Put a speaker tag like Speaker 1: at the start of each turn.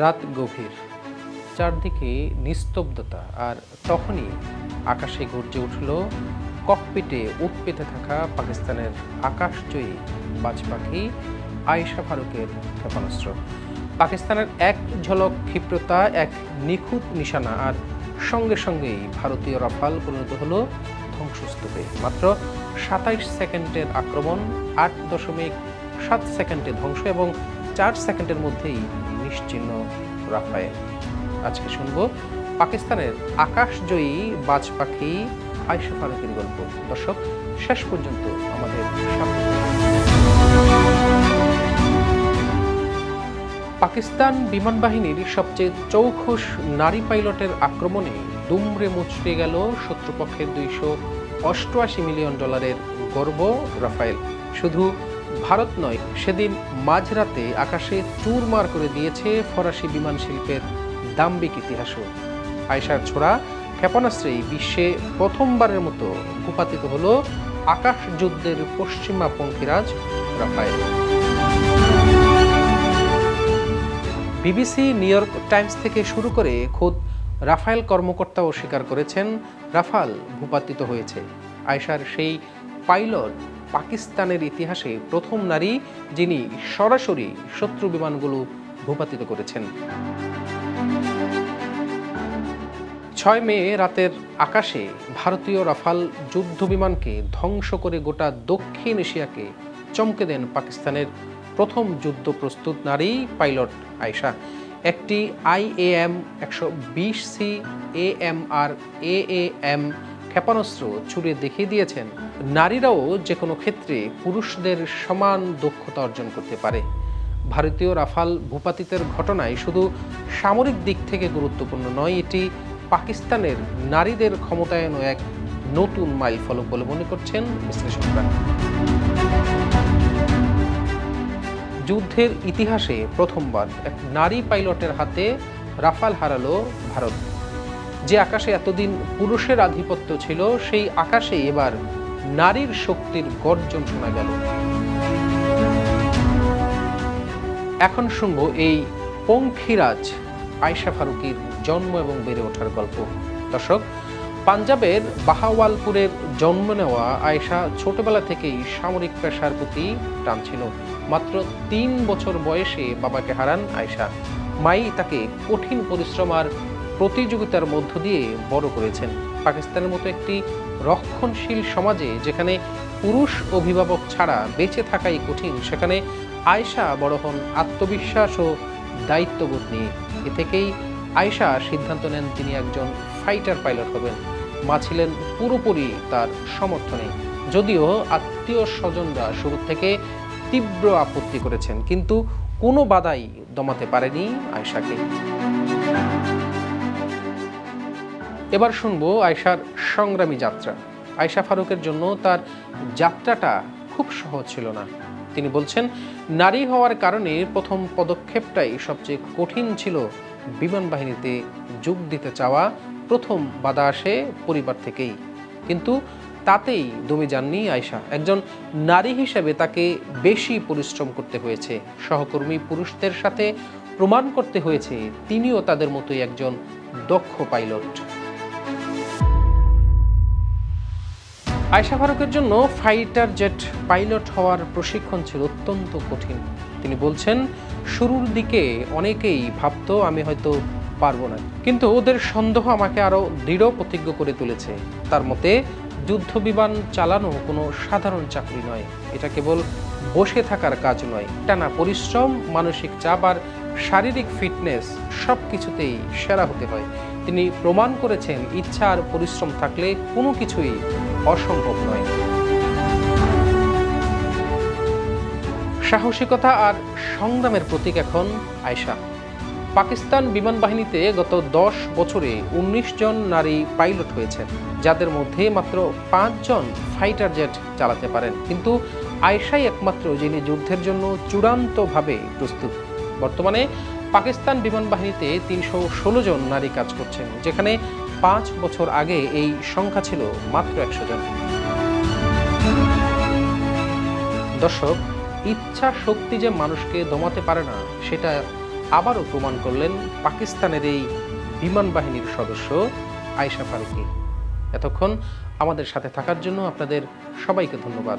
Speaker 1: রাত গভীর। চারদিকে নিস্তব্ধতা আর তখনই আকাশে গর্জে উঠল, ককপিটে উৎপেতে থাকা পাকিস্তানের আকাশজয়ী বাজ পাখি আয়েশা ফারুকের ক্ষেপণাস্ত্র। পাকিস্তানের এক ঝলক ক্ষিপ্রতা, এক নিখুঁত নিশানা আর সঙ্গে সঙ্গেই ভারতীয় রাফাল পরিণত হলো ধ্বংসস্তূপে। মাত্র সাতাইশ সেকেন্ডের আক্রমণ, আট দশমিক সাত সেকেন্ডে ধ্বংস এবং চার সেকেন্ডের মধ্যেই নিশ্চিহ্ন রাফায়েল। আজকে শুনব পাকিস্তানের আকাশজয়ী বাজ পাখি আয়সা ফারুকের গল্প। দর্শক, শেষ পর্যন্ত আমাদের পাকিস্তান বিমান বাহিনীর সবচেয়ে চৌখুশ নারী পাইলটের আক্রমণে দুমড়ে মুচড়ে গেল শত্রুপক্ষের দুইশো অষ্টআশি মিলিয়ন ডলারের গর্ব রাফায়েল। শুধু ভারত নয়, সেদিন মাঝরাতে আকাশে চুরমার করে দিয়েছে ফরাসি বিমান শিল্পের দাম্বিক ইতিহাসও। আয়সার ছোড়া ক্ষেপণাস্ত্রেই বিশ্বে প্রথমবারের মতো ভূপাতিত হল আকাশ যুদ্ধের পশ্চিমা পঙ্খিরাজ Rafale. BBC, New York Times থেকে শুরু করে খোদ রাফায়েল কর্মকর্তাও স্বীকার করেছেন, রাফাল ভূপাতিত হয়েছে। আয়সার সেই পাইলট পাকিস্তানের ইতিহাসে প্রথম নারী যিনি সরাসরি শত্রু বিমানগুলো ভূপাতিত করেছেন। ছয় মে রাতের আকাশে ভারতীয় রাফাল যুদ্ধ বিমানকে ধ্বংস করে গোটা দক্ষিণ এশিয়াকে চমকে দেন পাকিস্তানের প্রথম যুদ্ধ প্রস্তুত নারী পাইলট আয়শা। একটি আইএএম একশো বিশ C A M R A M ক্ষেপণাস্ত্র ছুড়ে দেখিয়ে দিয়েছেন, নারীরাও যে কোনো ক্ষেত্রে পুরুষদের সমান দক্ষতা অর্জন করতে পারে। ভারতীয় রাফাল ভূপাতিতের ঘটনায় শুধু সামরিক দিক থেকে গুরুত্বপূর্ণ নয়, এটি পাকিস্তানের নারীদের ক্ষমতায়নও এক নতুন মাইল ফলক বলে মনে করছেন বিশ্লেষকরা। যুদ্ধের ইতিহাসে প্রথমবার এক নারী পাইলটের হাতে রাফাল হারালো ভারত। যে আকাশে এতদিন পুরুষের আধিপত্য ছিল, সেই আকাশে এবার নারীর শক্তির গর্জন শোনা গেল। এখন শুনব এই পঙ্খিরাজ আয়শা ফারুকির জন্ম এবং বেড়ে ওঠার গল্প। দর্শক, পাঞ্জাবের বাহাওয়ালপুরের জন্ম নেওয়া আয়েশা ছোটবেলা থেকেই সামরিক পেশার প্রতি টান ছিল মাত্র তিন বছর বয়সে বাবাকে হারান আয়েশা। মাই তাকে কঠিন পরিশ্রম আর প্রতিযোগিতার মধ্য দিয়ে বড় করেছেন। পাকিস্তানের মতো একটি রক্ষণশীল সমাজে যেখানে পুরুষ অভিভাবক ছাড়া বেঁচে থাকাই কঠিন, সেখানে আয়েশা বড় হন আত্মবিশ্বাস ও দায়িত্ববোধ নিয়ে। এ থেকেই আয়েশা সিদ্ধান্ত নেন তিনি একজন ফাইটার পাইলট হবেন। মা ছিলেন পুরোপুরি তার সমর্থনে। যদিও আত্মীয় স্বজনরা শুরু থেকে তীব্র আপত্তি করেছেন, কিন্তু কোনো বাধাই দমাতে পারেনি আয়েশাকে। এবার শুনব আয়শার সংগ্রামী যাত্রা। আয়শা ফারুকের জন্য তার যাত্রাটা খুব সহজ ছিল না। তিনি বলছেন, নারী হওয়ার কারণে প্রথম পদক্ষেপটাই সবচেয়ে কঠিন ছিল। বিমান বাহিনীতে যোগ দিতে চাওয়া প্রথম বাধা আসে পরিবার থেকেই। কিন্তু তাতেই দমে যাননি আয়শা। একজন নারী হিসেবে তাকে বেশি পরিশ্রম করতে হয়েছে। সহকর্মী পুরুষদের সাথে প্রমাণ করতে হয়েছে। তিনিও তাদের মতোই একজন দক্ষ পাইলট। আয়শা ফারুকের জন্য ফাইটার জেট পাইলট হওয়ার প্রশিক্ষণ ছিল অত্যন্ত কঠিন। তিনি বলছেন, শুরুর দিকে অনেকেই ভাবতো, আমি হয়তো পারব না। কিন্তু ওদের সন্দেহ আমাকে আরও দৃঢ় প্রতিজ্ঞ করে তুলেছে। তার মতে যুদ্ধ বিমান চালানো কোনো সাধারণ চাকরি নয়। এটা কেবল বসে থাকার কাজ নয়। টানা পরিশ্রম, মানসিক চাপ আর শারীরিক ফিটনেস সব কিছুতেই সেরা হতে হয়। তিনি প্রমাণ করেছেন, ইচ্ছা আর পরিশ্রম থাকলে কোনো কিছুই অসম্ভব নয়। সাহসিকতা আর সংগ্রামের প্রতীক এখন আয়শা। পাকিস্তান বিমান বাহিনীতে গত দশ বছরে ১৯ জন নারী পাইলট হয়েছেন, যাদের মধ্যে মাত্র পাঁচজন ফাইটার জেট চালাতে পারেন। কিন্তু আয়শাই একমাত্র যিনি যুদ্ধের জন্য চূড়ান্তভাবে প্রস্তুত। বর্তমানে পাকিস্তান বিমান বাহিনীতে তিনশো ষোলো জন নারী কাজ করছেন, যেখানে পাঁচ বছর আগে এই সংখ্যা ছিল মাত্র একশো জন। দর্শক ইচ্ছা শক্তি যে মানুষকে দমাতে পারে না, সেটা আবারও প্রমাণ করলেন পাকিস্তানের এই বিমান বাহিনীর সদস্য আয়শা ফারুকি। এতক্ষণ আমাদের সাথে থাকার জন্য আপনাদের সবাইকে ধন্যবাদ।